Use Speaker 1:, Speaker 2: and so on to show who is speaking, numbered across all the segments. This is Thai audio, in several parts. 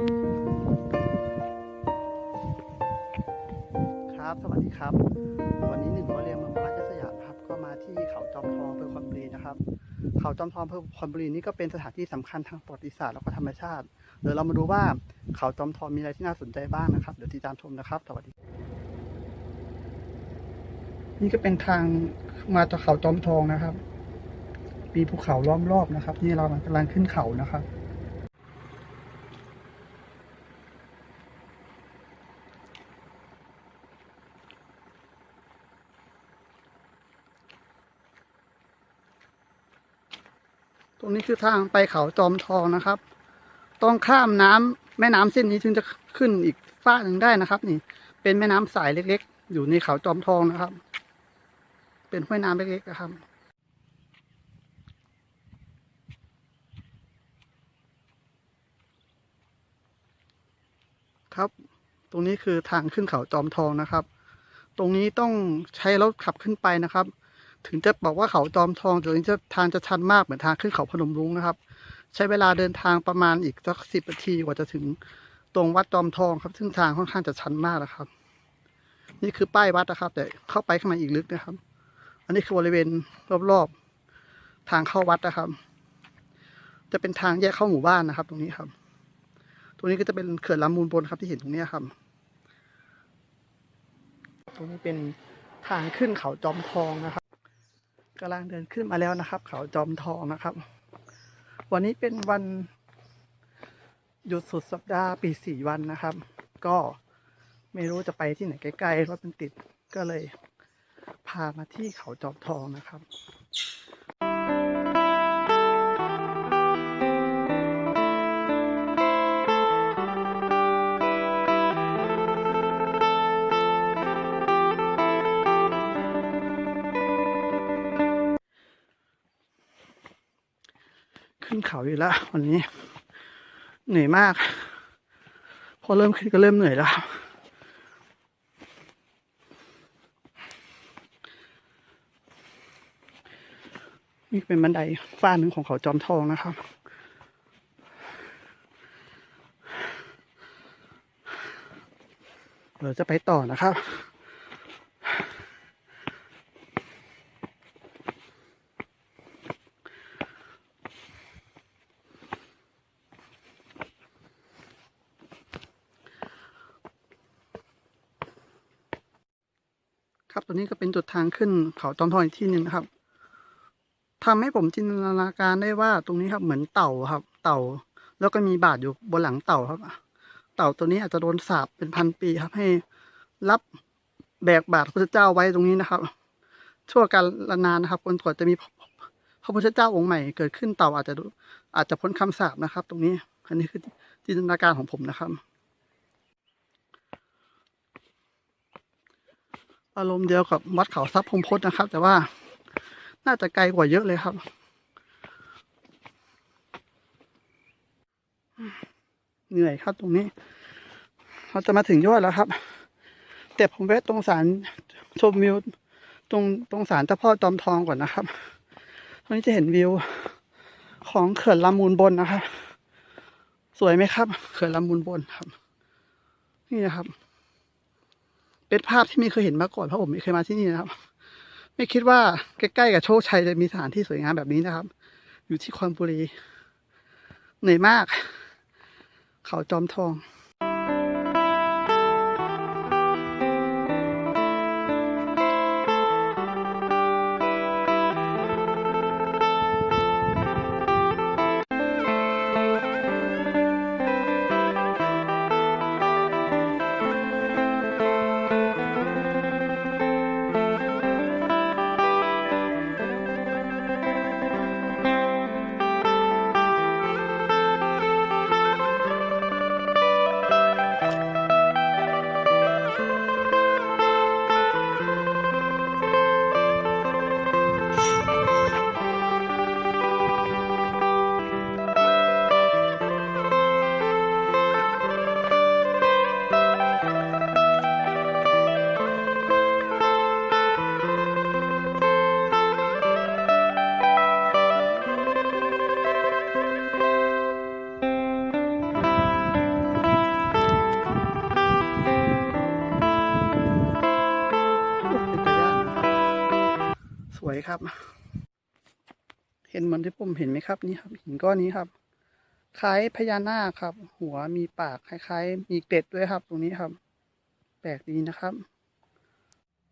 Speaker 1: ครับ สวัสดีครับ วันนี้หนึ่งร้อยเรียนเมืองพระราชสยามครับ ก็มาที่เขาจอมทองอำเภอคอนบุรีนะครับ เขาจอมทองอำเภอคอนบุรีนี่ก็เป็นสถานที่สำคัญทางประวัติศาสตร์และก็ธรรมชาติ เดี๋ยวเรามาดูว่าเขาจอมทองมีอะไรที่น่าสนใจบ้างนะครับ เดี๋ยวติดตามชมนะครับ สวัสดี นี่ก็เป็นทางมาจากเขาจอมทองนะครับ มีภูเขาล้อมรอบนะครับ นี่เรากำลังขึ้นเขานะครับ นี้คือทางไปเขาจอมทองนะครับ ต้องข้ามน้ำแม่น้ำเส้นนี้ถึงจะขึ้นอีกฝ้าหนึ่งได้นะครับ นี่ เป็นแม่น้ำสายเล็ก ๆ อยู่ในเขาจอมทองนะครับ เป็นห้วยน้ำเล็กๆนะครับครับ ตรงนี้คือทางขึ้นเขาจอมทองนะครับ ตรงนี้ต้องใช้รถขับขึ้นไปนะครับ ถึงจะบอกว่าเขาจอมทองแต่จริงจะทางจะชันมากเหมือนทางขึ้นเขาพนมรุ้งนะครับ ใช้เวลาเดินทางประมาณอีกสักสิบนาทีกว่าจะถึงตรงวัดจอมทองครับ ซึ่งทางค่อนข้างจะชันมากนะครับ นี่คือป้ายวัดนะครับ แต่เข้าไปข้างในอีกลึกนะครับ อันนี้คือบริเวณรอบๆทางเข้าวัดนะครับ จะเป็นทางแยกเข้าหมู่บ้านนะครับ ตรงนี้ครับ ตรงนี้ก็จะเป็นเขื่อนลำมูลบนครับที่เห็นตรงนี้ครับ ตรงนี้เป็นทางขึ้นเขาจอมทองนะครับ กำลังเดินขึ้นมาแล้วนะครับ เขาจอมทองนะครับ วันนี้เป็นวันหยุดสุดสัปดาห์ปีสี่วันนะครับ ก็ไม่รู้จะไปที่ไหนใกล้ๆรถมันติดก็เลย พามาที่เขาจอมทองนะครับ ขึ้นเขาอยู่แล้ววันนี้ เหนื่อยมาก พอเริ่มขึ้นก็เริ่มเหนื่อยแล้วนี่เป็นบันไดฝ้าหนึ่งของเขาจอมทองนะครับ เราจะไปต่อนะครับตัวนี้ก็เป็น จุดทางขึ้นเขาจอมทองอีกที่หนึ่งนะครับทำให้ผมจินตนาการได้ว่าตรงนี้ครับเหมือนเต่าครับ เต่า แล้วก็มีบาทอยู่บนหลังเต่าครับ เต่าตัวนี้อาจจะโดนสาปเป็นพันปีครับ ให้รับแบกบาทพระเจ้าไว้ตรงนี้นะครับ ชั่วการละนานนะครับคนกว่าจะมีพระพุทธเจ้าองค์ใหม่เกิดขึ้นเต่าอาจจะอาจจะพ้นคำสาปนะครับ ตรงนี้อันนี้คือจินตนาการของผมนะครับ อารมณ์เดียวกับวัดเขาทรัพย์พงพจน์นะครับ แต่ว่าน่าจะไกลกว่าเยอะเลยครับ เหนื่อยครับตรงนี้ เราจะมาถึงยอดแล้วครับ แต่ผมแวะตรงศาลชมวิวตรงตรงศาลเจ้าพ่อจอมทองก่อนนะครับ ตรงนี้จะเห็นวิวของเขื่อนลำมูลบนนะครับ สวยไหมครับ เขื่อนลำมูลบนครับ นี่นะครับ เป็นภาพที่ไม่เคยเห็นมาก่อนเพราะผมไม่เคยมาที่นี่นะครับ ไม่คิดว่าใกล้ๆกับโชคชัยจะมีสถานที่สวยงามแบบนี้นะครับ อยู่ที่คอนบุรีเหนื่อยมาก เขาจอมทอง ครับ เห็นเหมือนที่ผมเห็นไหมครับนี่ครับหินก้อนนี้ครับ คล้ายพญานาคครับ หัวมีปากคล้ายๆมีเกล็ดด้วยครับ ตรงนี้ครับ แปลกดีนะครับ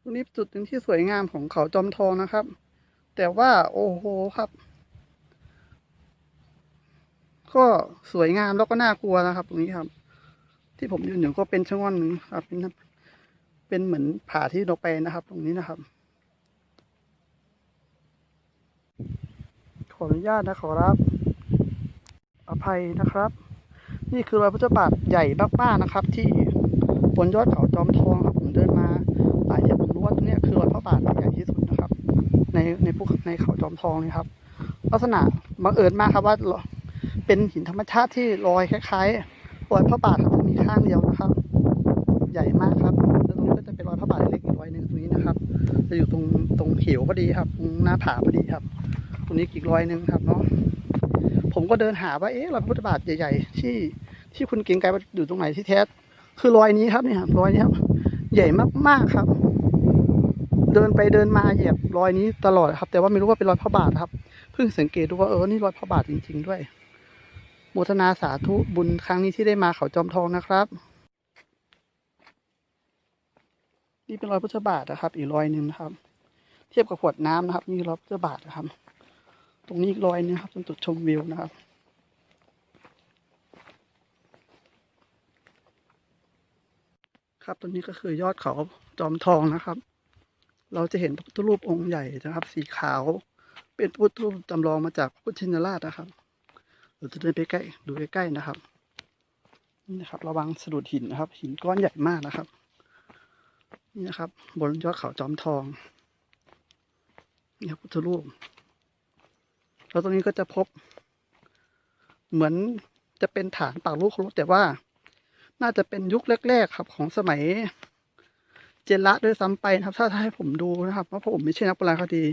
Speaker 1: ตรงนี้จุดหนึ่งที่สวยงามของเขาจอมทองนะครับ แต่ว่าโอ้โหครับ ก็สวยงามแล้วก็น่ากลัวนะครับ ตรงนี้ครับ ที่ผมยืนอยู่ก็เป็นช่องหนึ่งครับเป็นเป็นเหมือนผาที่ลงไปนะครับ ตรงนี้นะครับ ออนุญาตนะขอรับ อภัยนะครับ นี่คือรอยพระเจ้าบาทใหญ่มากๆนะครับ ที่บนยอดเขาจอมทองครับผมเดินมาหลายที่ผมรู้ว่าตรงนี้คือรอยพระบาทใหญ่ที่สุดนะครับ ในในภูในเขาจอมทองนี่ครับ ลักษณะบังเอิญมากครับว่าเป็นหินธรรมชาติที่ลอยคล้ายๆรอยพระบาทครับมีข้างเดียวนะครับ ใหญ่มากครับแล้วตรงนี้ก็จะเป็นรอยพระบาทเล็กอีกรอยหนึ่งตรงนี้นะครับจะอยู่ตรงตรงเหวพอดีครับตรงหน้าผาพอดีครับ ตรงนี้อีกรอยหนึ่งครับเนาะผมก็เดินหาว่าเอ๊ะรอยพระพุทธบาทใหญ่ๆ ที่ที่คุณเก่งไกรว่าอยู่ตรงไหนที่แท้คือรอยนี้ครับเนี่ยครับรอยนี้ครับ ใหญ่มากๆครับ เดินไปเดินมาเหยียบรอยนี้ตลอดครับ แต่ว่าไม่รู้ว่าเป็นรอยพระบาทครับเพิ่งสังเกตดูว่าเออนี่รอยพระบาทจริง ๆ ด้วยโมทนาสาธุบุญครั้งนี้ที่ได้มาเขาจอมทองนะครับ นี่เป็นรอยพุทธบาทนะครับ อีกรอยหนึ่งนะครับ เทียบกับขวดน้ำนะครับ นี่รอยพุทธบาทนะครับ ตรงนี้อีกรอยนึงครับตรงจุดชมวิวนะครับครับตรงนี้ก็คือยอดเขาจอมทองนะครับ เราจะเห็นพระพุทธรูปองค์ใหญ่นะครับ สีขาว เป็นพระพุทธรูปจำลองมาจากพระพุทธชินราชนะครับ เราจะเดินไปใกล้ดูใกล้ๆนะครับนี่นะครับ ระวังสะดุดหินนะครับ หินก้อนใหญ่มากนะครับ นี่นะครับ บนยอดเขาจอมทองนี่ครับพุทธรูป แล้วตรงนี้ก็จะพบ เหมือนจะเป็นฐานปากลูกเคารพแต่ว่า น่าจะเป็นยุคแรก ๆ ครับ ของสมัย เจนละด้วยซ้ำไปนะครับ ถ้าให้ผมดูนะครับเพราะผมไม่ใช่นักโบราณคดี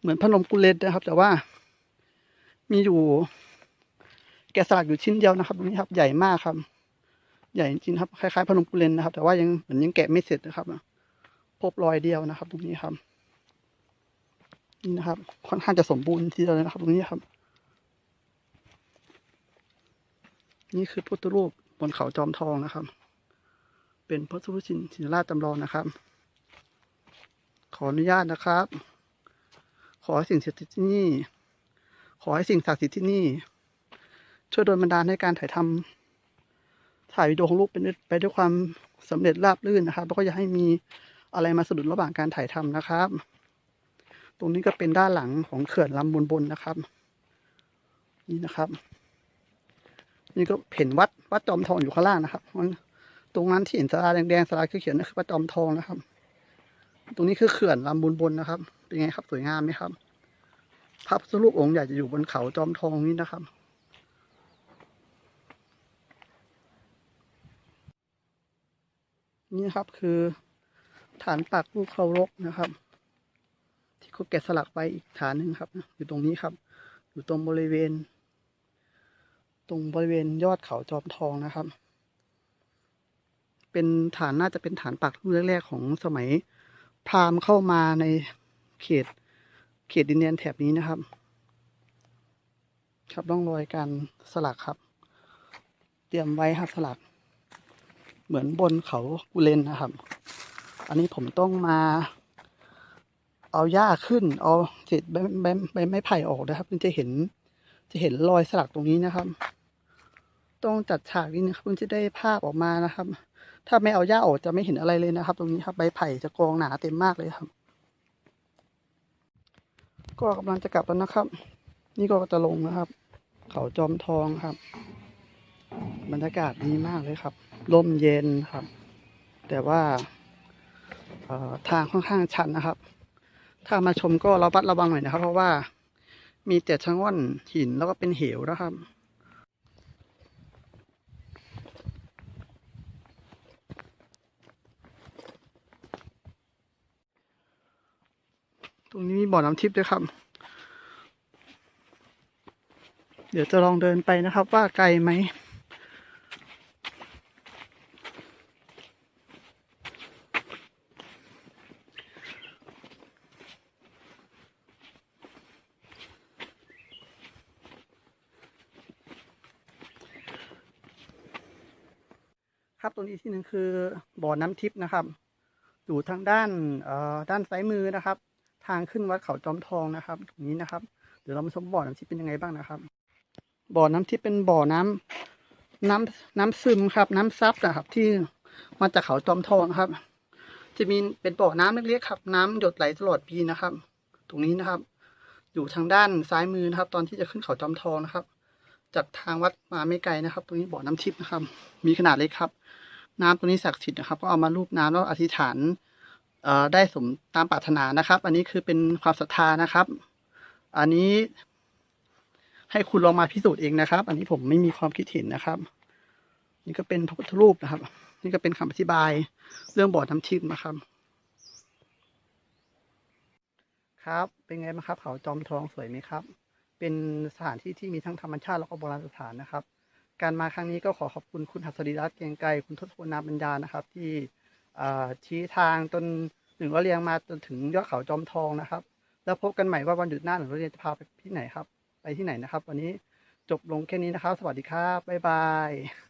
Speaker 1: เหมือนพนมกุเลนนะครับ แต่ว่า มีอยู่แกะสลักอยู่ชิ้นเดียวนะครับตรงนี้ครับ ใหญ่มากครับ ใหญ่จริงครับ คล้ายๆพนมกุเลนนะครับ แต่ว่ายังเหมือนยังแกะไม่เสร็จนะครับ พบรอยเดียวนะครับ ตรงนี้ครับ นี่นะครับ ค่อนข้างจะสมบูรณ์ทีเดียวเลยนะครับตรงนี้ครับ นี่คือพุทธรูปบนเขาจอมทองนะครับ เป็นพระสุชินชินราชจำลองนะครับ ขออนุญาตนะครับ ขอให้สิ่งศักดิ์สิทธิ์ที่นี่ ขอให้สิ่งศักดิ์สิทธิ์ที่นี่ ช่วยโดนบันดาลให้การถ่ายทำถ่ายวิดีโอของลูกเป็นไปด้วยความสำเร็จราบรื่นนะครับ แล้วก็อย่าให้มีอะไรมาสะดุดระหว่างการถ่ายทำนะครับ ตรงนี้ก็เป็นด้านหลังของเขื่อนลำบนบนนะครับ นี่นะครับ นี่ก็เห็นวัดวัดจอมทองอยู่ข้างล่างนะครับตรงนั้นที่เห็นสาราแดงๆสาราเขียวๆนั่นคือวัดจอมทองนะครับ ตรงนี้คือเขื่อนลำบุญบนนะครับ เป็นไงครับสวยงามไหมครับพระพุทธรูปองค์ใหญ่จะอยู่บนเขาจอมทองนี้นะครับนี่ครับคือฐานปักลูกเคารพนะครับ ที่เขาแกะสลักไว้อีกฐานหนึ่งครับ อยู่ตรงนี้ครับ อยู่ตรงบริเวณ ตรงบริเวณยอดเขาจอมทองนะครับ เป็นฐานน่าจะเป็นฐานปักรุ่นแรกๆของสมัยพราหมณ์เข้ามาในเขต เขตดินแดนแถบนี้นะครับ ครับร่องรอยการสลักครับ เตรียมไว้ครับสลัก เหมือนบนเขากุเลนนะครับ อันนี้ผมต้องมา เอาหญ้าขึ้น เอาเศษใบใบใบไม้ไผ่ออกนะครับถึงจะเห็น จะเห็นรอยสลักตรงนี้นะครับ ต้องจัดฉากนี้นะครับเพื่อจะได้ภาพออกมานะครับ ถ้าไม่เอาหญ้าออกจะไม่เห็นอะไรเลยนะครับ ตรงนี้ครับใบไผ่จะกองหนาเต็มมากเลยครับ ก็กำลังจะกลับแล้วนะครับ นี่ก็จะลงนะครับ เขาจอมทองครับ บรรยากาศดีมากเลยครับร่มเย็นครับ แต่ว่าทางค่อนข้างชันนะครับ ถ้ามาชมก็ระมัดระวังหน่อยนะครับ เพราะว่ามีแต่ชะง่อนหินแล้วก็เป็นเหวนะครับตรงนี้มีบ่อน้ำทิพย์ด้วยครับ เดี๋ยวจะลองเดินไปนะครับ ว่าไกลไหม ครับตรงนี้ที่หนึ่งคือบ่อน้ำทิพย์นะครับ อยู่ทางด้านเอ่อด้านซ้ายมือนะครับ ทางขึ้นวัดเขาจอมทองนะครับ ตรงนี้นะครับ เดี๋ยวเรามาชมบ่อน้ำทิพย์เป็นยังไงบ้างนะครับ บ่อน้ำทิพย์เป็นบ่อน้ำน้ำน้ำซึมครับ น้ำซับนะครับ ที่มาจากเขาจอมทองครับ จะมีเป็นบ่อน้ำเล็กๆครับ น้ำหยดไหลตลอดปีนะครับ ตรงนี้นะครับ อยู่ทางด้านซ้ายมือนะครับ ตอนที่จะขึ้นเขาจอมทองนะครับ จากทางวัดมาไม่ไกลนะครับ ตรงนี้บ่อน้ำทิพย์นะครับ มีขนาดเล็กครับ น้ำตรงนี้ศักดิ์สิทธิ์นะครับ ก็เอามารูปน้ำแล้วอธิษฐานได้สมตามปรารถนานะครับ อันนี้คือเป็นความศรัทธานะครับ อันนี้ให้คุณลองมาพิสูจน์เองนะครับ อันนี้ผมไม่มีความคิดเห็นนะครับ นี่ก็เป็นพระพุทธรูปนะครับ นี่ก็เป็นคำอธิบายเรื่องบ่อน้ำทิพย์นะครับ ครับ เป็นไงบ้างครับ เขาจอมทองสวยไหมครับ เป็นสถานที่ที่มีทั้งธรรมชาติแล้วก็โบราณสถานนะครับ การมาครั้งนี้ก็ขอขอบคุณคุณหัสดีรัตน์เกียงไกรคุณทศพลนามปัญญานะครับ ที่ชี้ทางจนหนึ่งว่าเรียงมาจนถึงยอดเขาจอมทองนะครับ แล้วพบกันใหม่ว่าวันหยุดหน้าหนึ่งว่าเรียนจะพาไปที่ไหนครับ ไปที่ไหนนะครับ วันนี้จบลงแค่นี้นะครับ สวัสดีครับบ๊ายบาย